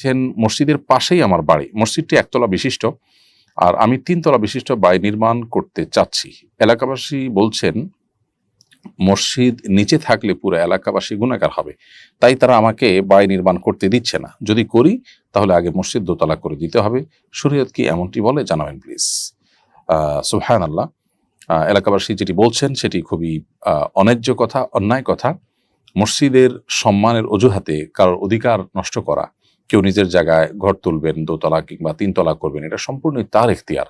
লিখছেন মসজিদের পাশেই আমার বাড়ি। মসজিদটি একতলা বিশিষ্ট আর আমি তিনতলা বিশিষ্ট বাড়ি নির্মাণ করতে চাচ্ছি। এলাকাবাসী বলছেন, মসজিদ নিচে থাকলে পুরো এলাকাবাসী গুণাকার হবে। তাই তারা আমাকে বাড়ি নির্মাণ করতে দিচ্ছে না। যদি করি, তাহলে আগে মসজিদ দোতলা করে দিতে হবে। শরীয়ত কি এমনটি বলে? জানাবেন প্লিজ। সুহান আল্লাহ এলাকাবাসী যেটি বলছেন, সেটি খুবই অন্যায্য কথা, অন্যায় কথা। মসজিদের সম্মানের অজুহাতে কারোর অধিকার নষ্ট করা কেউ নিজের জায়গায় ঘর তুলবেন, দোতলা কিংবা তিনতলা করবেন, এটা সম্পূর্ণই তার এখতিয়ার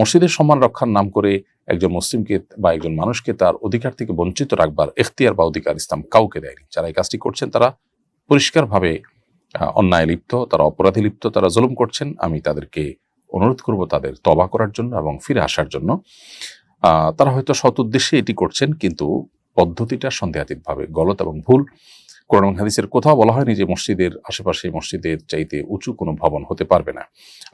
মসজিদের সম্মান রক্ষার নাম করে একজন মুসলিমকে বা একজন মানুষকে তার অধিকার থেকে বঞ্চিত রাখবার এখতিয়ার বা অধিকার ইসলাম কাউকে দেয়নি। যারা এই কাজটি করছেন, তারা পরিষ্কারভাবে অন্যায় লিপ্ত, তারা অপরাধী লিপ্ত, তারা জুলুম করছেন। আমি তাদেরকে অনুরোধ করব তাদের তবা করার জন্য এবং ফিরে আসার জন্য। তারা হয়তো সৎ উদ্দেশ্যে এটি করছেন, কিন্তু পদ্ধতিটা সন্দেহাতীতভাবে গলত এবং ভুল। কোরআন হাদিসের কোথাও বলা হয়নি যে মসজিদের আশেপাশে মসজিদের চাইতে উঁচু কোনো ভবন হতে পারবে না।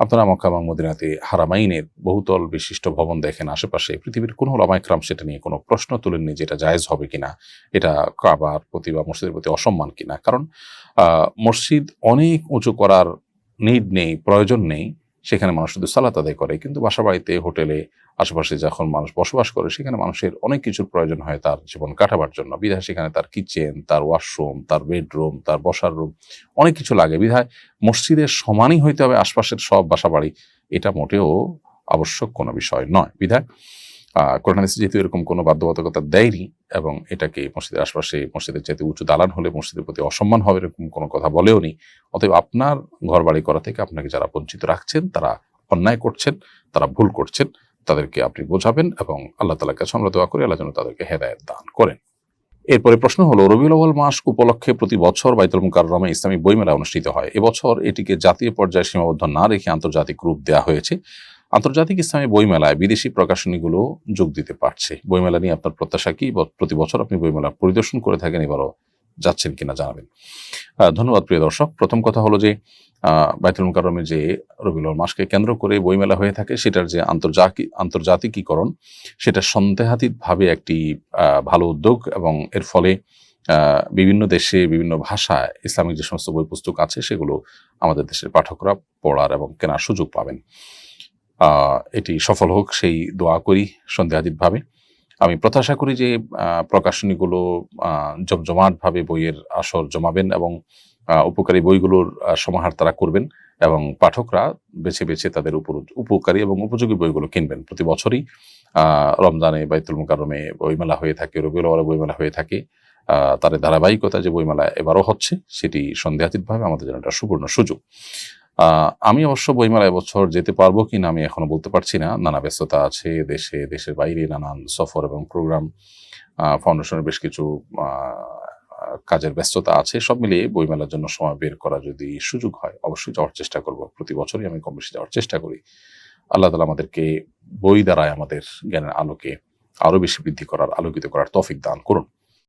আপনারা মক্কা এবং মদিনাতে হারামাইনের বহুতল বিশিষ্ট ভবন দেখেন আশেপাশে। পৃথিবীর কোনো লামাইকরাম সেটা নিয়ে কোনো প্রশ্ন তোলেননি যেটা জায়েজ হবে কিনা, এটা কাবার প্রতি বা মসজিদের প্রতি অসম্মান কিনা। কারণ মসজিদ অনেক উঁচু করার নিড নেই, প্রয়োজন নেই, সেখানে মানুষ শুধু সালাত আদায় করে। কিন্তু বাসা বাড়িতে হোটেলে আশেপাশে যখন মানুষ বসবাস করে, সেখানে মানুষের অনেক কিছুর প্রয়োজন হয় তার জীবন কাটাবার জন্য। বিধায় সেখানে তার কিচেন, তার ওয়াশরুম, তার বেডরুম, তার বসার রুম, অনেক কিছু লাগে। বিধায় মসজিদের সমানই হইতে হবে আশপাশের সব বাসা বাড়ি এটা মোটেও আবশ্যক কোনো বিষয় নয়। বিধায় কোরআন যেহেতু এরকম কোনো বাধ্যবাধকতা দেয়নি এবং এটাকে মসজিদের আশপাশে মসজিদের যেতে উঁচু দালান হলে মসজিদের প্রতি অসম্মান হবে এরকম কোনো কথা বলেও নি। অতএব আপনার ঘর বাড়ি করা থেকে আপনাকে যারা বঞ্চিত রাখছেন, তারা অন্যায় করছেন, তারা ভুল করছেন। তাদেরকে আপনি বোঝাবেন এবং আল্লাহ তালার কাছে আমরা দোয়া করি, আল্লাহ যেন তাদেরকে হেদায়ত দান করেন। এরপরে প্রশ্ন হলো, রবিউল আউয়াল মাস উপলক্ষে প্রতি বছর বাইতুল মুকাররমে ইসলামী বইমেলা অনুষ্ঠিত হয়। এবছর এটিকে জাতীয় পর্যায়ে সীমাবদ্ধ না রেখে আন্তর্জাতিক রূপ দেওয়া হয়েছে। আন্তর্জাতিক ইসলামী বইমেলায় বিদেশি প্রকাশনীগুলো যোগ দিতে পারছে। বইমেলা নিয়ে আপনার প্রত্যাশা কি? প্রতি বছর আপনি বইমেলা পরিদর্শন করে থাকেন, এবারও যাচ্ছেন কিনা জানাবেন। ধন্যবাদ প্রিয় দর্শক। প্রথম কথা হলো যে বাইতুল মুকাররমে যে রবিউল মাসকে কেন্দ্র করে বইমেলা হয়ে থাকে, সেটার যে আন্তর্জাতিক আন্তর্জাতিকীকরণ, সেটা সন্দেহাতীতভাবে একটি ভালো উদ্যোগ এবং এর ফলে বিভিন্ন দেশে বিভিন্ন ভাষায় ইসলামিক যে সমস্ত বই পুস্তক আছে, সেগুলো আমাদের দেশের পাঠকরা পড়ার এবং কেনার সুযোগ পাবেন। এটি সফল হোক, সেই দোয়া করি সন্দেহাতীতভাবে। আমি প্রত্যাশা করি যে প্রকাশনীগুলো জমজমাটভাবে বইয়ের আসর জমাবেন এবং উপকারী বইগুলোর সমাহার তারা করবেন এবং পাঠকরা বেছে বেছে তাদের উপর, উপকারী এবং উপযোগী বইগুলো কিনবেন। প্রতি বছরই রমজানে বাইতুল মুকাররমে বইমেলা হয়ে থাকে, রবিউল বইমেলা হয়ে থাকে। তার ধারাবাহিকতা যে বইমেলা এবারও হচ্ছে, সেটি সন্দেহাতীতভাবে আমাদের জন্য একটা সুবর্ণ সুযোগ। আমি অবশ্য বইমেলা এবছর যেতে পারব কিনা আমি এখনও বলতে পারছি না। নানা ব্যস্ততা আছে দেশে, দেশের বাইরে, নানান সফর এবং প্রোগ্রাম ফাউন্ডেশনের বেশ কিছু কাজের ব্যস্ততা আছে। সব মিলিয়ে বইমেলার জন্য সময় বের করা যদি সুযোগ হয়, অবশ্যই যাওয়ার চেষ্টা করব। প্রতি বছরই আমি কম বেশি যাওয়ার চেষ্টা করি। আল্লাহ তালা আমাদেরকে বই দ্বারায় আমাদের জ্ঞানের আলোকে আরও বেশি বৃদ্ধি করার, আলোকিত করার তফিক দান করুন।